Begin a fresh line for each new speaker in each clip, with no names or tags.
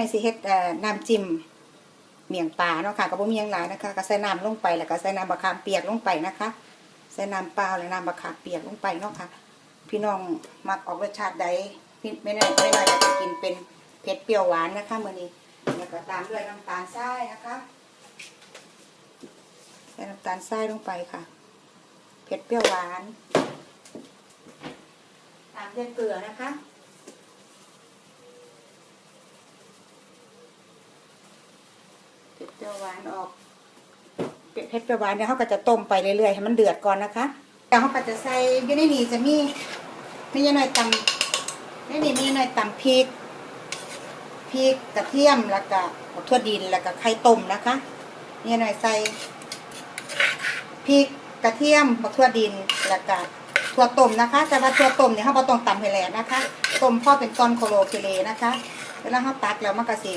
ในสิเฮ็ดน้ำจิ้มเมี่ยงปลาเนาะค่ะก็บ่มีหยังหลายนะคะก็ใส่น้ำลงไปแล้วก็ใส่น้ำมะขามเปียกลงไปนะคะใส่น้ำเปล่าและน้ำมะขามเปียกลงไปเนาะค่ะ พี่น้องมักออกรสชาติใดพี่ไม่ได้ไม่ได้อยากจะกินเป็นเผ็ดเปรี้ยวหวานนะคะมื้อนี้แล้วก็ตามด้วยน้ำตาลทรายนะคะใส่น้ำตาลทรายลงไปค่ะเผ็ดเปรี้ยวหวานตามด้วยเกลือนะคะ เปรี้ยวหวานออกเผ็ดเผ็ดเปรี้ยวหวานเนี่ยเขาก็จะต้มไปเรื่อยๆให้มันเดือดก่อนนะคะแล้วเขาก็จะใส่ยู่ในนี้จะมีมีหน่อยตำในนี้มีหน่อยตำพริกพริกกระเทียมแล้วก็บักทั่วดินแล้วก็ไข่ต้มนะคะนี่หน่อยใส่พริกกระเทียมบักทั่วดินแล้วก็ถั่วต้มนะคะ แต่ว่าถั่วต้มเนี่ยเขาต้องตำให้แหลกนะคะต้มพอเป็นก้อนโคโลเคเลนะคะเวลาเขาตักแล้วมันก็สิ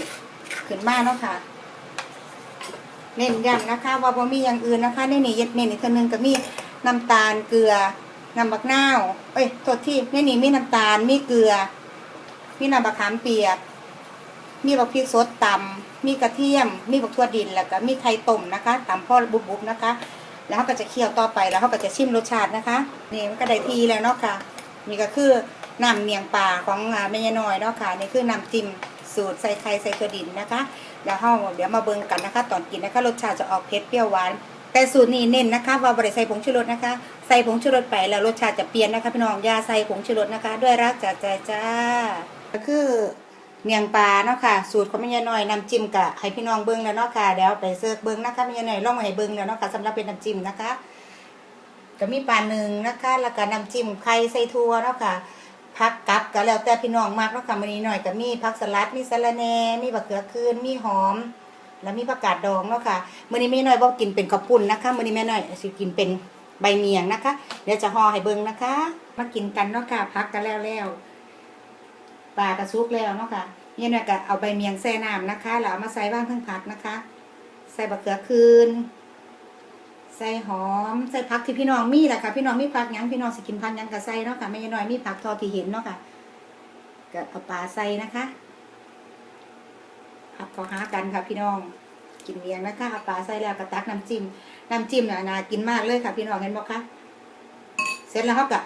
ขึ้นมาเนาะค่ะ เน้นย้ำนะคะ ว่าบ่มีอย่างอื่นนะคะในนี่เย็ดเน้นอีกตัวหนึงก็มีน้ำตาลเกลือน้ำบักนาวเอ้ยโทษที่ในนี่มีน้ำตาลมีเกลือ มีน้ำบักขามเปียก มีบักพริกสดตำมีกระเทียม มีบักทั่วดินแล้วก็มีไข่ต้มนะคะตำพ่อบุบๆนะคะ แล้วเขาก็จะเคี่ยวต่อไปแล้วเขาก็จะชิมรสชาตินะคะนี่มันก็ได้ทีแล้วเนาะค่ะนี่ก็คือน้ำเมียงป่าของแม่ยายน้อยเนาะค่ะนี่คือน้ำจิ้ม สูตรใส่ไข่ใส่ถั่วดินนะคะเดี๋ยวเฮาเดี๋ยวมาเบิ่งกันนะคะ ตอนกินนะคะรสชาติจะออกเผ็ดเปรี้ยวหวานแต่สูตรนี้เน้นนะคะ ว่าบริใส่ผงชูรสนะคะ ใส่ผงชูรสไปแล้วรสชาติจะเปลี่ยนนะคะพี่น้องยาใส่ผงชูรสนะคะ ด้วยรักจากใจจ้าก็คือเมียงปลาเนาะค่ะสูตรของแม่ยายน้อยน้ำจิ้มกะให้พี่น้องเบิ่งแล้วเนาะค่ะเดี๋ยวไปเสิร์ฟเบิ่งนะคะแม่ยายน้อยลองมาให้เบิ่งแล้วเนาะค่ะสำหรับเป็นน้ำจิ้มนะคะ ก็มีปลาหนึ่งนะคะ แล้วก็น้ำจิ้มไข่ใส่ถั่วเนาะค่ะ ผักกับก็แล้วแต่พี่น้องมากเนาะค่ะมื้อนี้หน่อยก็มีผักสลัดมีสะระแหน่มีบักเขือคืนมีหอม แล้วมีผักกาดดองเนาะค่ะมื้อนี้แม่น้อยบ่กินเป็นข้าวปุ้นนะคะมื้อนี้แม่น้อยสิกินเป็นใบเมียงนะคะ เดี๋ยวจะห่อให้เบิ่งนะคะ มากินกันเนาะค่ะพักกันแล้วแล้วปลากระซุกแล้วเนาะค่ะแม่น้อยก็เอาใบเมียงแช่น้ำนะคะแล้วเอามาใส่บ้างเพิ่งผักนะคะ ใส่บักเขือคืน ใส่หอมใส่ผักที่พี่น้องมีแหละค่ะพี่น้องมีผักยังพี่น้องสกินผักยังก็ใส่เนาะค่ะแม่น้อยมีผักทอที่เห็นเนาะค่ะก็เอาปลาใส่นะคะผักก็หากันค่ะพี่น้องกินเลี้ยงนะคะเอาปลาใส่แล้วก็ตักน้ำจิ้มน้ำจิ้มน่ะน่ากินมากเลยค่ะ พี่น้องเห็นบ่คะเสร็จแล้วเขาก็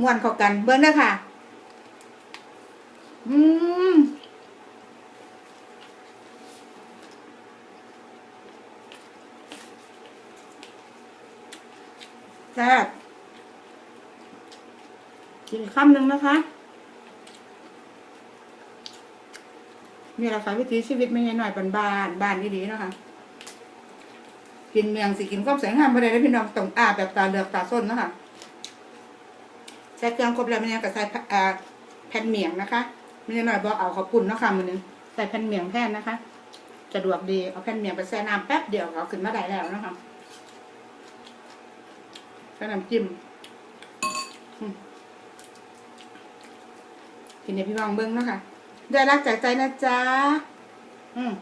ม้วนเข้ากันเบิ้งเด้อค่ะอืม แซ่บกินคำหนึ่งนะคะ นี่แหละค่ะวิถีชีวิตไม่ใช่หน่อยบ้านบ้านบ้านดีๆนะคะ กินเมียงสิกินก้มแสงห้ามไม่ได้เลยพี่น้องต้องอาแบบตาเหลือกตาส้นนะคะใส่เครื่องครบแล้วไม่ใช่ก็ใส่ผักอ่าแผ่นเมียงนะคะไม่ใช่หน่อยบอกเอาข้าวปุ้นนะคะมือนึงใส่แผ่นเมียงแทนนะคะสะดวกดีเอาแผ่นเมียงไปแช่น้ำแป๊บเดียวเอาขึ้นมาได้แล้วนะคะ ใส่น้ำจิ้มอืมกินในพี่น้องเบิ้งเนาะค่ะได้รักจากใจนะจ๊ะอืม